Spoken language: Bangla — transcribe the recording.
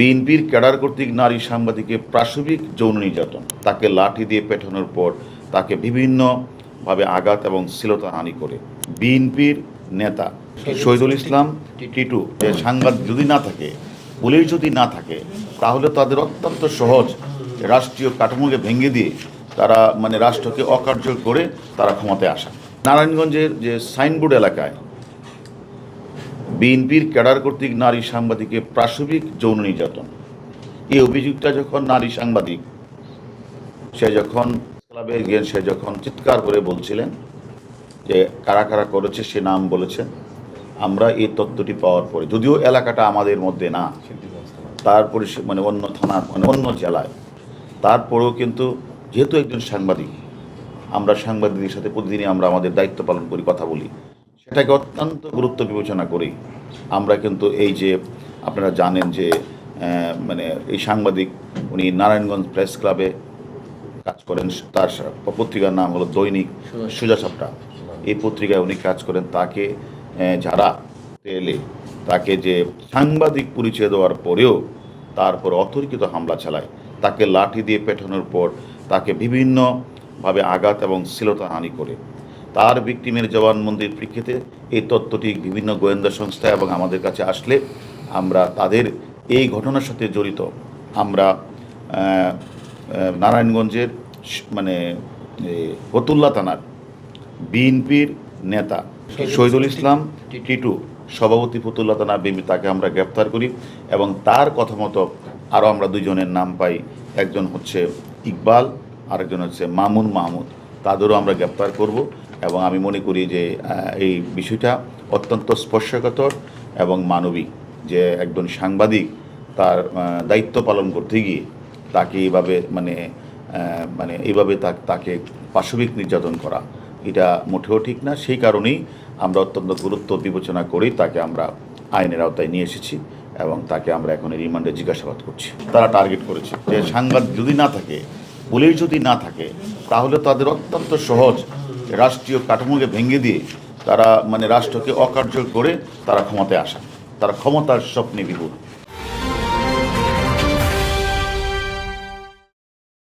বিএনপির ক্যাডার কর্তৃক নারী সাংবাদিককে প্রাসবিক যৌন নির্যাতন। তাকে লাঠি দিয়ে পেটানোর পর তাকে বিভিন্নভাবে আঘাত এবং শ্লীলতাহানি করে। বিএনপির নেতা শহীদুল ইসলাম, টিটু, যে সাংবাদিক যদি না থাকে, পুলিশ যদি না থাকে, তাহলে তাদের অত্যন্ত সহজ রাষ্ট্রীয় কাঠামোকে ভেঙে দিয়ে তারা মানে রাষ্ট্রকে অকার্য করে তারা ক্ষমতায় আসা। নারায়ণগঞ্জের যে সাইনবোর্ড এলাকায় বিএনপির ক্যাডার কর্তৃক নারী সাংবাদিককে প্রাসবিক যৌন নির্যাতন। এই অভিযোগটা যখন নারী সাংবাদিক, সে যখন সে যখন চিৎকার করে বলছিলেন যে কারা কারা করেছে সে নাম বলেছেন আমরা এই তথ্যটি পাওয়ার পরে, যদিও এলাকাটা আমাদের মধ্যে না তারপরে মানে অন্য থানা মানে অন্য জেলায়, তারপরেও কিন্তু যেহেতু একজন সাংবাদিক, আমরা সাংবাদিকদের সাথে প্রতিদিনই আমরা আমাদের দায়িত্ব পালন করি, কথা বলি। সেটাকে অত্যন্ত গুরুত্ব বিবেচনা করি। আমরা কিন্তু এই যে আপনারা জানেন যে মানে এই সাংবাদিক উনি নারায়ণগঞ্জ প্রেস ক্লাবে কাজ করেন। তার পত্রিকার নাম হলো দৈনিক সুজা সাপটা। এই পত্রিকায় উনি কাজ করেন। তাকে যারা এলে তাকে যে সাংবাদিক পরিচয় দেওয়ার পরেও তারপর অতর্কিত হামলা চালায়, তাকে লাঠি দিয়ে পেটানোর পর তাকে বিভিন্নভাবে আঘাত এবং শ্লীলতাহানি করে। তার ভিক্টিমের জবানবন্দির প্রেক্ষিতে এই তথ্যটি বিভিন্ন গোয়েন্দা সংস্থা এবং আমাদের কাছে আসলে আমরা তাদের এই ঘটনার সাথে জড়িত। আমরা নারায়ণগঞ্জের মানে ফতুল্লা থানার বিএনপির নেতা শহীদুল ইসলাম টিটু। সভাপতি ফতুল্লা থানা বিএনপি তাকে আমরা গ্রেপ্তার করি এবং তার কথা মতো আরও আমরা দুজনের নাম পাই। একজন হচ্ছে ইকবাল আরেকজন হচ্ছে মামুন মাহমুদ। তাদেরও আমরা গ্রেপ্তার করব। এবং আমি মনে করি যে এই বিষয়টা অত্যন্ত স্পর্শকাতর এবং মানবিক যে একজন সাংবাদিক তার দায়িত্ব পালন করতে গিয়ে তাকে এইভাবে মানে মানে এইভাবে তাকে পাশবিক নির্যাতন করা, এটা মোটেও ঠিক না। সেই কারণেই আমরা অত্যন্ত গুরুত্ব বিবেচনা করেই তাকে আমরা আইনের আওতায় নিয়ে এসেছি এবং তাকে আমরা এখন রিমান্ডে জিজ্ঞাসাবাদ করছি। তারা টার্গেট করেছে যে সাংবাদিক যদি না থাকে, পুলিশ যদি না থাকে, তাহলে তাদের অত্যন্ত সহজ রাষ্ট্রীয় কাঠামোকে ভেঙে দিয়ে তারা মানে রাষ্ট্রকে অকার্য করে তারা ক্ষমতায় আসা, তারা ক্ষমতার স্বপ্নে বিভূত।